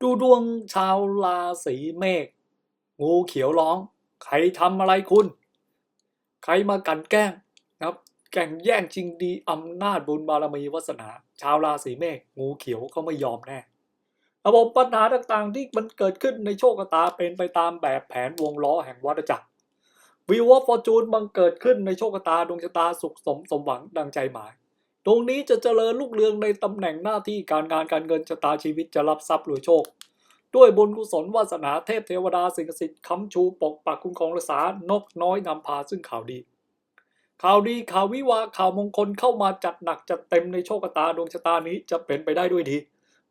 ดูดวงชาวราศีเมษงูเขียวร้อง ใครทำอะไรคุณ ใครมากันแกล้งนะครับ แก่งแย่งชิงดีอำนาจบุญบารมีวาสนา ชาวราศีเมษงูเขียวเขาไม่ยอมแน่ระบบปัญหาต่างๆที่มันเกิดขึ้นในโชคชะตาเป็นไปตามแบบแผนวงล้อแห่งวัฏจักรวิววอฟอร์จูนบังเกิดขึ้นในโชคชะตาดวงชะตาสุขสมสมหวังดังใจหมาย ตรงนี้จะเจริญลูกเรืองในตำแหน่งหน้าที่การงานการเงินชะตาชีวิตจะรับทรัพย์หรวยโชค ด้วยบุญกุศลวาสนาเทพเทวดาสิ่งศักดิ์สิทธิ์ค้ำชูปกปักคุ้มครองรักษานกน้อยนำพาซึ่งข่าวดี ข่าวดีข่าววิวาข่าวมงคลเข้ามาจัดหนักจัดเต็มในโชคชะตาดวงชะตานี้จะเป็นไปได้ด้วยดี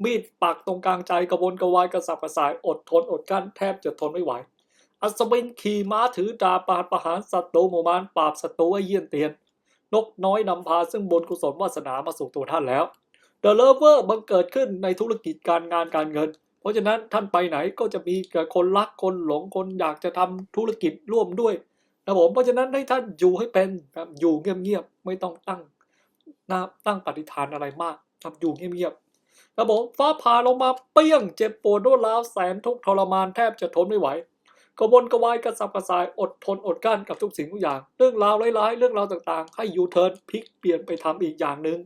มีดปักตรงกลางใจกระวนกระวายกระสับกระส่ายอดทนอดกลั้นแทบจะทนไม่ไหวอัศวินขี่ม้าถือดาบปาดประหารศัตรูหมู่มานปราบศัตรูไอ้เยี่ยนเตียน นกน้อยนำพาซึ่งบุญกุศลวาสนามาสู่ตัวท่านแล้ว The Lover บังเกิดขึ้นในธุรกิจการงานการเงิน เพราะฉะนั้นท่านไปไหนก็จะมีแต่คนรักคนหลงคนอยากจะทำธุรกิจร่วมด้วยนะผมเพราะฉะนั้นให้ท่านอยู่ให้เป็นครับอยู่เงียบๆไม่ต้องตั้งน้าตั้งปฏิฐานอะไรมากครับอยู่เงียบๆครับผมฟ้าผ่าลงมาเปี้ยงเจ็บปวดรวดร้าวแสนทุกทรมานแทบจะทนไม่ไหว กระวนกระวายกระสับกระส่ายอดทนอดกลั้นกับทุกสิ่งทุกอย่าง เรื่องราวร้ายๆ เรื่องราวต่างๆ ให้ยูเทิร์นพลิกเปลี่ยนไปทำอีกอย่างหนึ่ง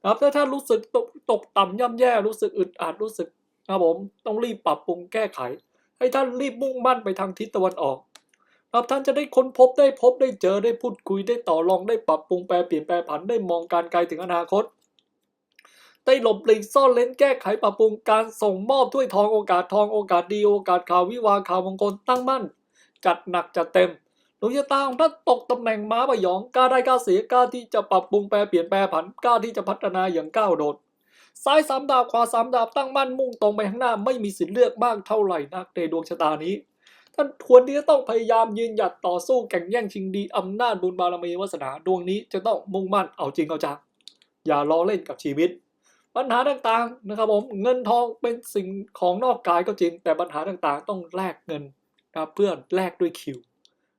นะครับถ้าท่านรู้สึกตกตกต่ำย่ำแย่รู้สึกอึดอัดรู้สึกนะครับผมต้องรีบปรับปรุงแก้ไข ให้ท่านรีบมุ่งมั่นไปทางทิศตะวันออกครับท่านจะได้ค้นพบได้พบได้เจอได้พูดคุยได้ต่อรองได้ปรับปรุงแปลเปลี่ยนแปลผันได้มองการไกลถึงอนาคต ได้หลบหลีกซ่อนเล้นแก้ไขปรับปรุงการส่งมอบถ้วยทองโอกาสทองโอกาสดีโอกาสข่าววิวาข่าวมงคลตั้งมั่น จัดหนักจัดเต็มดวงชะตาของท่านตกตำแหน่งม้าพยองกล้าได้กล้าเสียกล้าที่จะปรับปรุงแปลเปลี่ยนแปลผันกล้าที่จะพัฒนาอย่างก้าวโดดซ้ายสามดาบขวาสามดาบตั้งมั่นมุ่งตรงไปข้างหน้าไม่มีสิทธิ์เลือกมากเท่าไหร่นักในดวงชะตานี้ ท่านควรที่จะต้องพยายามยืนหยัดต่อสู้แข่งแย่งชิงดีอำนาจบุญบารมีวาสนาดวงนี้จะต้องมุ่งมั่นเอาจริงเอาจังอย่าล้อเล่นกับชีวิต ปัญหาต่างๆนะครับผมเงินทองเป็นสิ่งของนอกกายก็จริง แต่ปัญหาต่างๆ ต้องแลกเงินนะเพื่อแลกด้วยคิว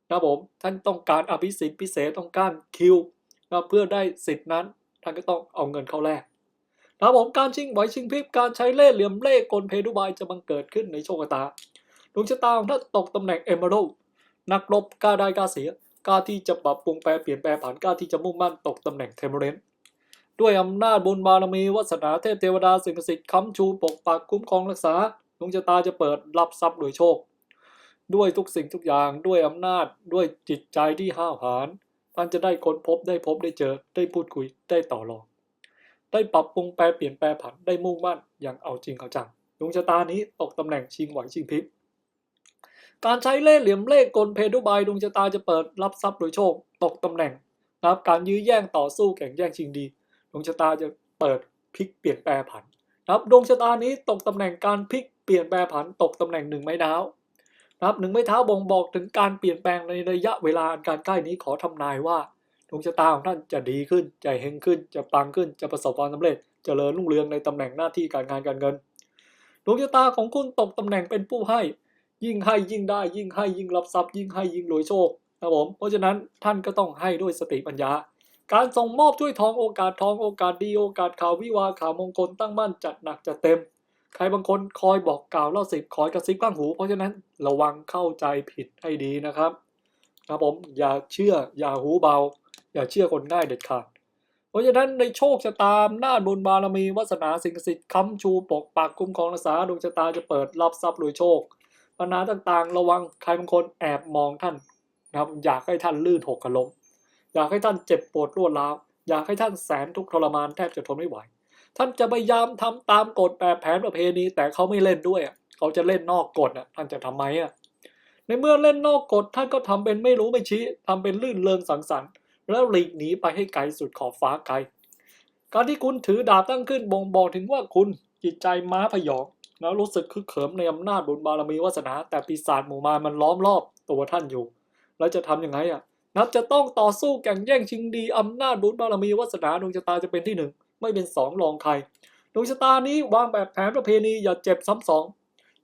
นะครับผมท่านต้องการอภิสิทธิ์พิเศษต้องการคิวนะเพื่อได้สิทธินั้นท่านก็ต้องเอาเงินเข้าแลกนะครับผมการชิงไหวชิงพริบการใช้เล่ห์เหลี่ยมเล่ห์กลเพดุบายจะบังเกิดขึ้นในโชคชะตาดวงชะตาของท่านตกตำแหน่งเอเมอรัลนักรบกล้าได้กล้าเสียกล้าที่จะปรับปรุงแปลเปลี่ยนแปลผันกล้าที่จะมุ่งมั่นตกตำแหน่งเทมเปอเรน ด้วยอำนาจบุญบารมีวาสนาเทพเทวดาสิ่งศักดิ์สิทธิ์ค้ำชูปกปักคุ้มครองรักษาดวงชะตาจะเปิดรับทรัพย์โดยโชค ด้วยทุกสิ่งทุกอย่างด้วยอำนาจด้วยจิตใจที่ห้าวหาญท่านจะได้ค้นพบได้พบได้เจอได้พูดคุยได้ต่อรองได้ปรับปรุงแปลเปลี่ยนแปลผันได้มุ่งมั่นอย่างเอาจริงเอาจังดวงชะตานี้ตกตำแหน่งชิงไหวชิงพริบการใช้เล่ห์เหลี่ยมเล่ห์กลเพดุบายดวงชะตาจะเปิดรับทรัพย์โดยโชค ตกตำแหน่งนะครับการยื้อแย่งต่อสู้แข่งแย่งชิงดี วงชะตาจะเปิดพลิกเปลี่ยนแปลผันนะครับดวงชะตานี้ตกตำแหน่งการพลิกเปลี่ยนแปลผันตกตำแหน่งหนึ่งไม้เท้านะครับหนึ่งไม้เท้าบ่งบอกถึงการเปลี่ยนแปลงในระยะเวลาการใกล้นี้ขอทำนายว่าดวงชะตาของท่านจะดีขึ้นจะเฮงขึ้น จะปังขึ้นจะประสบความสำเร็จจเจริญรุ่งเรืองในตำแหน่งหน้าที่การงานการเงินดวงชะตาของคุณตกตำแหน่งเป็นผู้ให้ ยิ่งให้ยิ่งได้ ยิ่งให้ยิ่งรับทรัพย์ยิ่งให้ยิ่งรวยโชคนะครับผมเพราะฉะนั้นท่านก็ต้องให้ด้วยสติปัญญา การส่งมอบถ้วยทองโอกาสทองโอกาสดีโอกาสข่าววิวาข่าวมงคลตั้งมั่นจัดหนักจัดเต็ม ใครบางคนคอยบอกกล่าวเล่าสิบคอยกระซิบข้างหู เพราะฉะนั้นระวังเข้าใจผิดให้ดีนะครับครับผมอย่าเชื่ออย่าหูเบา อย่าเชื่อคนง่ายเด็ดขาดเพราะฉะนั้นในโชคชะตามหน้าบุญบารมีวาสนาสิ่งศักดิ์สิทธิ์ค้ำชูปกปักคุ้มครองรักษาดวงชะตาจะเปิดรับทรัพย์รวยโชคปัญหาต่างๆ ระวังใครบางคนแอบมองท่านนะครับอยากให้ท่านลื่นหกกระล้ม อยากให้ท่านเจ็บปวดรวดร้าวอยากให้ท่านแสนทุกข์ทรมานแทบจะทนไม่ไหว ท่านจะพยายามทำตามกฎแบบแผนประเพณีแต่เขาไม่เล่นด้วยอะเขาจะเล่นนอกกฎอะท่านจะทำไมอะในเมื่อเล่นนอกกฎท่านก็ทำเป็นไม่รู้ไม่ชี้ทำเป็นลื่นเริงสังสรรค์ แล้วหลีกหนีไปให้ไกลสุดขอบฟ้าไกล การที่คุณถือดาบตั้งขึ้นบ่งบอกถึงว่าคุณจิตใจม้าพยองแล้วรู้สึกคึกเขิมในอำนาจบุญบารมีวาสนา แต่ปีศาจหมู่มามันล้อมรอบตัวท่านอยู่ แล้วจะทำยังไงอะ นับจะต้องต่อสู้แข่งแย่งชิงดีอำนาจบุญบารมีวาสนาดวงชะตาจะเป็นที่หนึ่งไม่เป็นสองรองใครดวงชะตานี้วางแบบแผนประเพณีอย่าเจ็บซ้ำสอง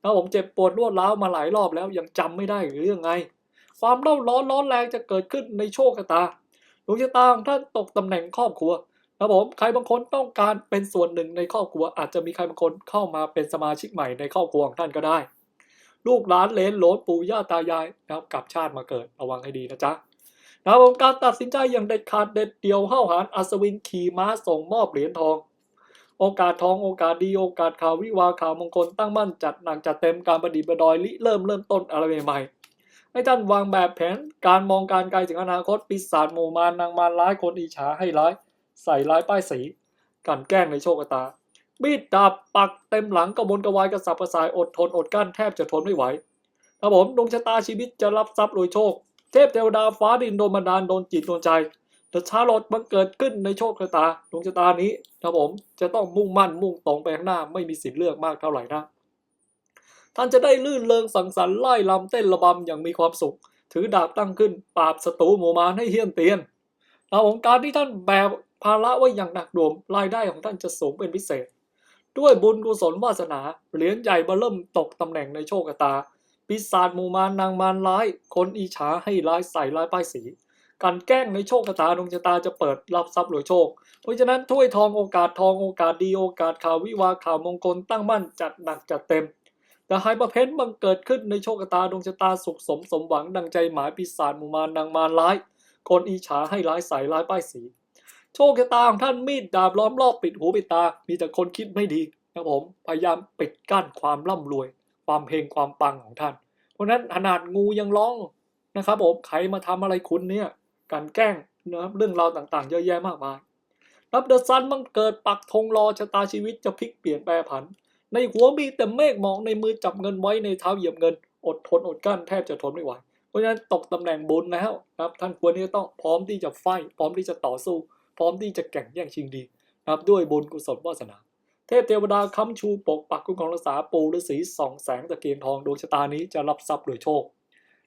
นะผมเจ็บปวดรวดร้าวมาหลายรอบแล้วยังจำไม่ได้หรือยังไง ความเล่าร้อนร้อนแรงจะเกิดขึ้นในโชคชะตาดวงชะตาของท่านตกตำแหน่งครอบครัวครับผมใครบางคนต้องการเป็นส่วนหนึ่งในครอบครัว อาจจะมีใครบางคนเข้ามาเป็นสมาชิกใหม่ในครอบครัวของท่านก็ได้ ลูกหลานเลนโหลนปู่ย่าตายายนะครับกลับชาติมาเกิดระวังให้ดีนะจ๊ะ นะครับผมการตัดสินใจอย่างเด็ดขาดเด็ดเดี่ยวห้าหาญอัศวินขี่ม้าส่งมอบเหรียญทอง โอกาสทองโอกาสดีโอกาสข่าววิวาข่าวมงคลตั้งมั่นจัดหนักจัดเต็มการประดิษฐ์ประดอยลิเริ่มเริ่มต้นอะไรใหม่ๆให้ท่านวางแบบแผนการมองการไกลถึงอนาคตปีศาจหมู่มารนางมารร้ายคนอิจฉาให้ร้าย ใส่ร้ายป้ายสีกันแกล้งในโชคชะตามีดดาบปักเต็มหลังกระบวนกระวายกระสับกระส่ายอดทนอดกลั้นแทบจะทนไม่ไหวครับผมดวงชะตาชีวิตจะรับทรัพย์รวยโชค เทพเทวดาฟ้าดินโดนบันดาลโดนจิตโดนใจแต่ชาลอตบังเกิดขึ้นในโชคชะตาดวงชะตานี้ครับผมจะต้องมุ่งมั่นมุ่งตรงไปข้างหน้าไม่มีสิทธิ์เลือกมากเท่าไหร่นะท่านจะได้ลื่นเริงสังสรรค์ไล่ลำเต้นระบำอย่างมีความสุข ถือดาบตั้งขึ้นปราบศัตรูหมู่มารให้เฮี้ยนเตียนครับผมการที่ท่านแบกภาระไว้อย่างหนักหน่วงรายได้ของท่านจะสูงเป็นพิเศษ ด้วยบุญกุศลวาสนาเหรียญใหญ่มาเริ่มตกตำแหน่งในโชคชะตา ปีศาจหมู่มารนางมารร้าย คนอิจฉาให้ร้ายใส่ร้ายป้ายสีการแกล้งในโชคชะตาดวงชะตาจะเปิดรับทรัพย์รวยโชค เพราะฉะนั้นถ้วยทองโอกาสทองโอกาสดีโอกาสข่าววิวาข่าวมงคลตั้งมั่นจัดหนักจัดเต็ม แต่ไฮประเพนบังเกิดขึ้นในโชคชะตาดวงชะตาสุขสมสมหวังดังใจหมายปีศาจหมู่มารนางมารร้าย คนอิจฉาให้ร้ายใส่ร้ายป้ายสี โชคชะตาของท่านมีดดาบล้อมรอบปิดหูปิดตา มีแต่คนคิดไม่ดีนะผมพยายามปิดกั้นความร่ำรวย ความเฮงความปังของท่าน เพราะนั้นขนาดงูยังร้องนะครับผมใครมาทำอะไรคุณเนี่ยการแกล้งนะครับเรื่องราวต่างๆ เยอะแยะมากมายรับเดอะซันมันเกิดปักธงรอชะตาชีวิตจะพลิกเปลี่ยนแปรผัน ในหัวมีแต่เมฆหมองในมือจับเงินไว้ในเท้าเหยียบเงิน อดทนอดกลั้นแทบจะทนไม่ไหวเพราะฉะนั้นตกตำแหน่งบุญแล้วนะครับท่านควรที่จะต้องพร้อมที่จะไฟพร้อมที่จะต่อสู้ พร้อมที่จะแข่งแย่งชิงดีนะครับด้วยบุญกุศลวาสนา ทพเทวดาค้ำชูปกปักคุ้มครองรักษาปูฤาษีส่องแสงตะเกียงทองดวงชะตานี้จะรับทรัพย์โดยโชค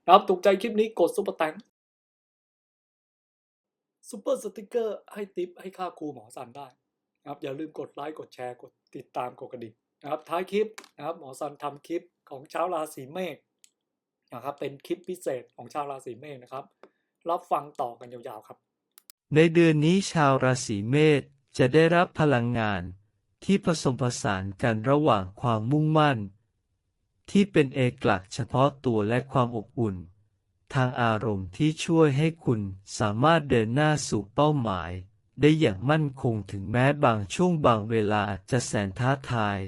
นะครับถูกใจคลิปนี้กดซุปเปอร์แตงซุปเปอร์สติกเกอร์ให้ติปให้ค่าครูหมอสันได้นะครับอย่าลืมกดไลค์กดแชร์กดติดตามกดกระดิ่งนะครับท้ายคลิปนะครับหมอสันทำคลิปของชาวราศีเมษนะครับเป็นคลิปพิเศษของชาวราศีเมษนะครับ รับฟังต่อกันยาวๆครับ ในเดือนนี้ชาวราศีเมษจะได้รับพลังงาน ที่ผสมผสานกันระหว่างความมุ่งมั่น ที่เป็นเอกลักษณ์เฉพาะตัวและความอบอุ่น ทางอารมณ์ที่ช่วยให้คุณสามารถเดินหน้าสู่เป้าหมาย ได้อย่างมั่นคงถึงแม้บางช่วงบางเวลาจะแสนท้าทาย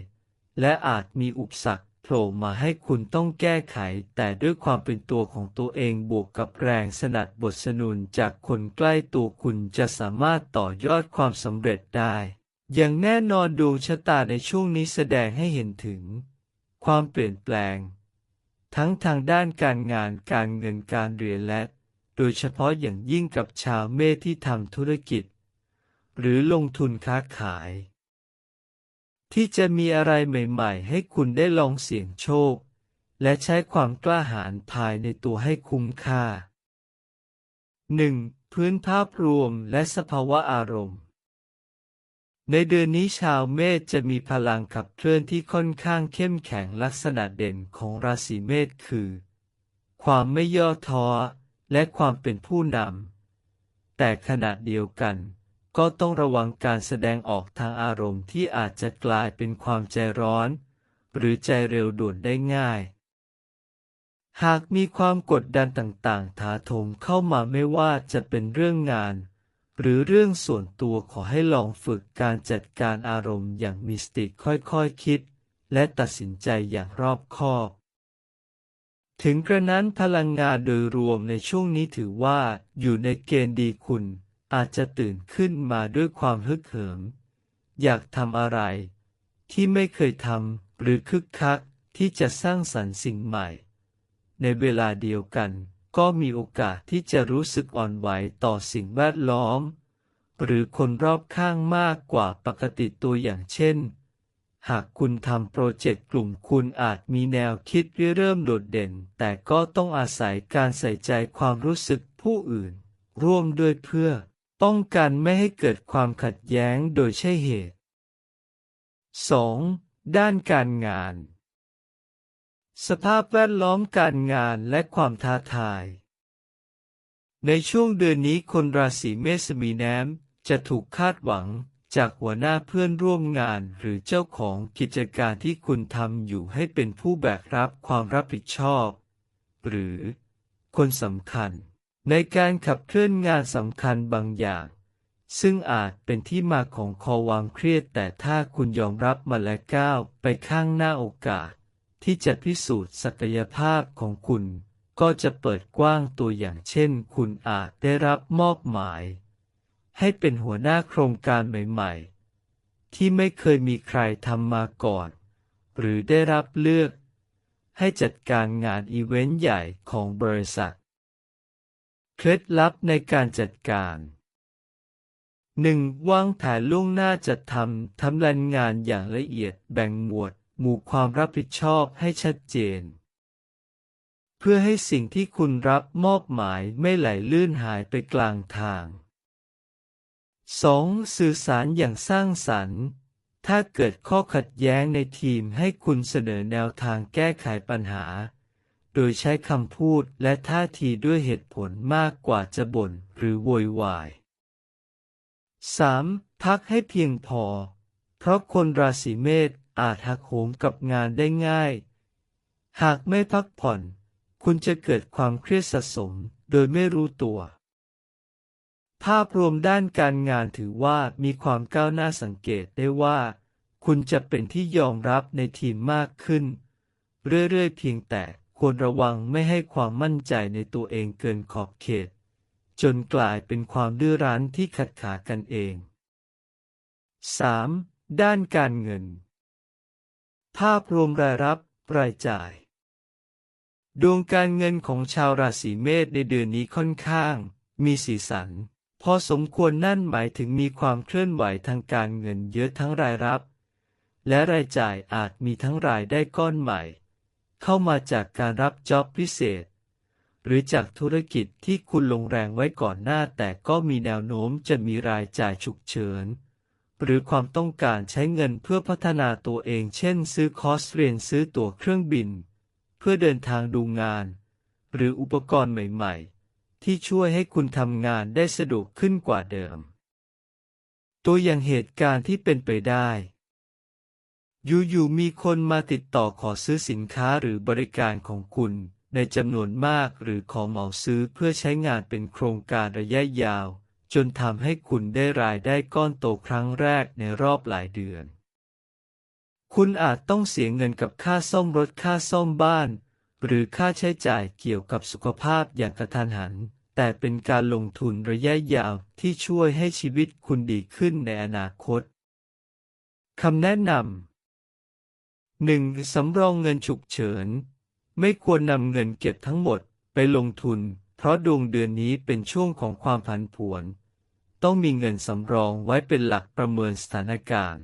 และอาจมีอุปสรรคโผล่มาให้คุณต้องแก้ไข แต่ด้วยความเป็นตัวของตัวเองบวกกับแรงสนัดบทสนุนจากคนใกล้ตัวคุณจะสามารถต่อยอดความสำเร็จได้ อย่างแน่นอนดวงชะตาในช่วงนี้แสดงให้เห็นถึง ความเปลี่ยนแปลง ทั้งทางด้านการงานการเงินการเรียนและ โดยเฉพาะอย่างยิ่งกับชาวเมษที่ทำธุรกิจ หรือลงทุนค้าขาย ที่จะมีอะไรใหม่ๆ ให้คุณได้ลองเสี่ยงโชค และใช้ความกล้าหาญภายในตัวให้คุ้มค่า 1. พื้นภาพรวมและสภาวะอารมณ์ ในเดือนนี้ชาวเมษจะมีพลังขับเคลื่อนที่ค่อนข้างเข้มแข็งลักษณะเด่นของราศีเมษคือ ความไม่ย่อท้อและความเป็นผู้นำ แต่ขณะเดียวกัน ก็ต้องระวังการแสดงออกทางอารมณ์ที่อาจจะกลายเป็นความใจร้อน หรือใจเร็วด่วนได้ง่าย หากมีความกดดันต่างๆ ถาโถมเข้ามาไม่ว่าจะเป็นเรื่องงาน หรือเรื่องส่วนตัวขอให้ลองฝึกการจัดการอารมณ์อย่างมีสติค่อยๆคคิด และตัดสินใจอย่างรอบคอบ ถึงกระนั้นพลังงานโดยรวมในช่วงนี้ถือว่าอยู่ในเกณฑ์ดีคุณ อาจจะตื่นขึ้นมาด้วยความฮึกเหิม อยากทำอะไร ที่ไม่เคยทำหรือคึกคักที่จะสร้างสรรค์สิ่งใหม่ ในเวลาเดียวกัน ก็มีโอกาสที่จะรู้สึกอ่อนไหวต่อสิ่งแวดล้อม หรือคนรอบข้างมากกว่าปกติตัวอย่างเช่น หากคุณทำโปรเจกต์กลุ่มคุณอาจมีแนวคิดเริ่มโดดเด่น แต่ก็ต้องอาศัยการใส่ใจความรู้สึกผู้อื่น ร่วมด้วยเพื่อ ป้องกันไม่ให้เกิดความขัดแย้งโดยใช่เหตุ 2. ด้านการงาน สภาพแวดล้อมการงานและความท้าทาย ในช่วงเดือนนี้คนราศีเมษมีแน้ม จะถูกคาดหวังจากหัวหน้าเพื่อนร่วมงานหรือเจ้าของกิจการที่คุณทำอยู่ให้เป็นผู้แบกรับความรับผิดชอบ หรือคนสำคัญ ในการขับเคลื่อนงานสำคัญบางอย่าง ซึ่งอาจเป็นที่มาของคอวามเครียดแต่ถ้าคุณยอมรับมันและก้าวไปข้างหน้าโอกาส ที่จะพิสูจน์ศักยภาพของคุณ ก็จะเปิดกว้างตัวอย่างเช่น คุณอาจได้รับมอบหมาย ให้เป็นหัวหน้าโครงการใหม่ๆ ที่ไม่เคยมีใครทำมาก่อน หรือได้รับเลือก ให้จัดการงานอีเวนต์ใหญ่ของบริษัท เคล็ดลับในการจัดการ 1. วางแผนล่วงหน้าจัดทำทำรายงานอย่างละเอียดแบ่งหมวด หมู่ความรับผิดชอบให้ชัดเจน เพื่อให้สิ่งที่คุณรับมอบหมายไม่ไหลลื่นหายไปกลางทาง 2. สื่อสารอย่างสร้างสรรค์ ถ้าเกิดข้อขัดแย้งในทีมให้คุณเสนอแนวทางแก้ไขปัญหา โดยใช้คำพูดและท่าทีด้วยเหตุผลมากกว่าจะบ่นหรือโวยวาย 3. พักให้เพียงพอ เพราะคนราศีเมษ อาจหักโหมกับงานได้ง่าย หากไม่พักผ่อน คุณจะเกิดความเครียดสะสมโดยไม่รู้ตัว ภาพรวมด้านการงานถือว่ามีความก้าวหน้าสังเกตได้ว่า คุณจะเป็นที่ยอมรับในทีมมากขึ้น เรื่อยๆเพียงแต่ควรระวังไม่ให้ความมั่นใจในตัวเองเกินขอบเขต จนกลายเป็นความดื้อรั้นที่ขัดขากันเอง 3. ด้านการเงิน ภาพรวมรายรับ รายจ่าย ดวงการเงินของชาวราศีเมษในเดือนนี้ค่อนข้าง มีสีสัน พอสมควรนั่นหมายถึงมีความเคลื่อนไหวทางการเงินเยอะทั้งรายรับ และรายจ่ายอาจมีทั้งรายได้ก้อนใหม่ เข้ามาจากการรับจ็อบพิเศษ หรือจากธุรกิจที่คุณลงแรงไว้ก่อนหน้าแต่ก็มีแนวโน้มจะมีรายจ่ายฉุกเฉิน หรือความต้องการใช้เงินเพื่อพัฒนาตัวเอง เช่น ซื้อคอร์สเรียนซื้อตั๋วเครื่องบิน เพื่อเดินทางดูงาน หรืออุปกรณ์ใหม่ ๆ ที่ช่วยให้คุณทำงานได้สะดวกขึ้นกว่าเดิม ตัวอย่างเหตุการณ์ที่เป็นไปได้อยู่ๆมีคนมาติดต่อขอซื้อสินค้าหรือบริการของคุณในจำนวนมากหรือขอเหมาซื้อเพื่อใช้งานเป็นโครงการระยะยาว จนทำให้คุณได้รายได้ก้อนโตครั้งแรกในรอบหลายเดือน คุณอาจต้องเสียเงินกับค่าซ่อมรถค่าซ่อมบ้าน หรือค่าใช้จ่ายเกี่ยวกับสุขภาพอย่างกระทันหัน แต่เป็นการลงทุนระยะยาวที่ช่วยให้ชีวิตคุณดีขึ้นในอนาคตคำแนะนำหนึ่งสำรองเงินฉุกเฉิน ไม่ควรนำเงินเก็บทั้งหมดไปลงทุน เพราะดวงเดือนนี้เป็นช่วงของความผันผวน ต้องมีเงินสำรองไว้เป็นหลักประเมินสถานการณ์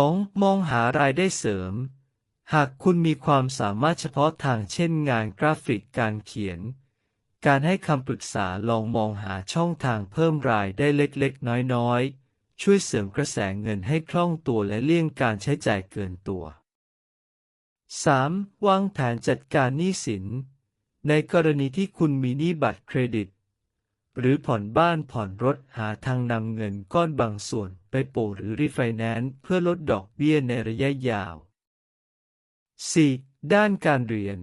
2. มองหารายได้เสริม หากคุณมีความสามารถเฉพาะทางเช่นงานกราฟิกการเขียน การให้คำปรึกษาลองมองหาช่องทางเพิ่มรายได้เล็กๆ น้อยๆ ช่วยเสริมกระแสเงินให้คล่องตัวและเลี่ยงการใช้จ่ายเกินตัว 3. วางแผนจัดการหนี้สิน ในกรณีที่คุณมีหนี้บัตรเครดิต หรือผ่อนบ้านผ่อนรถหาทางนำเงินก้อนบางส่วนไปโปะหรือรีไฟแนนซ์เพื่อลดดอกเบี้ยในระยะยาว 4. ด้านการเรียน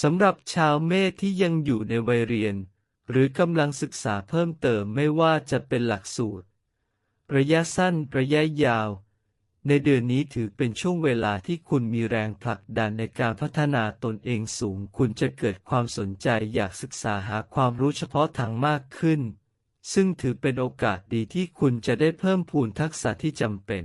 สำหรับชาวเมษที่ยังอยู่ในวัยเรียน หรือกำลังศึกษาเพิ่มเติมไม่ว่าจะเป็นหลักสูตร ระยะสั้นระยะยาว ในเดือนนี้ถือเป็นช่วงเวลาที่คุณมีแรงผลักดันในการพัฒนาตนเองสูง คุณจะเกิดความสนใจอยากศึกษาหาความรู้เฉพาะทางมากขึ้น ซึ่งถือเป็นโอกาสดีที่คุณจะได้เพิ่มพูนทักษะที่จำเป็น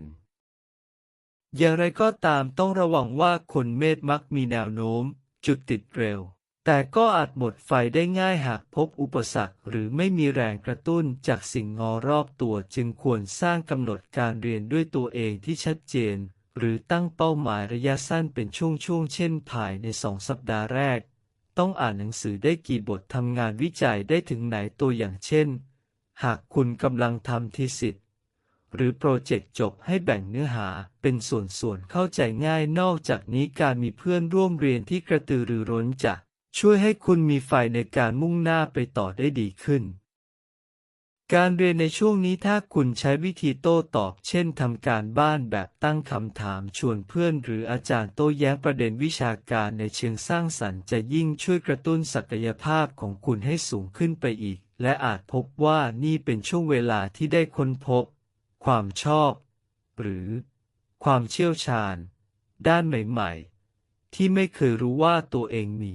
อย่างไรก็ตามต้องระวังว่าคนเมษมักมีแนวโน้ม จุดติดเร็ว แต่ก็อาจหมดไฟได้ง่ายหากพบอุปสรรคหรือไม่มีแรงกระตุ้นจากสิ่งงอรอบตัวจึงควรสร้างกำหนดการเรียนด้วยตัวเองที่ชัดเจน หรือตั้งเป้าหมายระยะสั้นเป็นช่วงๆเช่นภายในสองสัปดาห์แรก ต้องอ่านหนังสือได้กี่บททำงานวิจัยได้ถึงไหนตัวอย่างเช่น หากคุณกำลังทำทีสิทธ์หรือโปรเจกต์จบให้แบ่งเนื้อหาเป็นส่วนๆเข้าใจง่ายนอกจากนี้การมีเพื่อนร่วมเรียนที่กระตือรือร้นจะ ช่วยให้คุณมีไฟในการมุ่งหน้าไปต่อได้ดีขึ้น การเรียนในช่วงนี้ถ้าคุณใช้วิธีโต้ตอบ เช่นทำการบ้านแบบตั้งคำถามชวนเพื่อน หรืออาจารย์โต้แย้งประเด็นวิชาการในเชิงสร้างสรรค์จะยิ่งช่วยกระตุ้นศักยภาพของคุณให้สูงขึ้นไปอีก และอาจพบว่านี่เป็นช่วงเวลาที่ได้ค้นพบ ความชอบ หรือ ความเชี่ยวชาญ ด้านใหม่ ๆ ที่ไม่เคยรู้ว่าตัวเองมี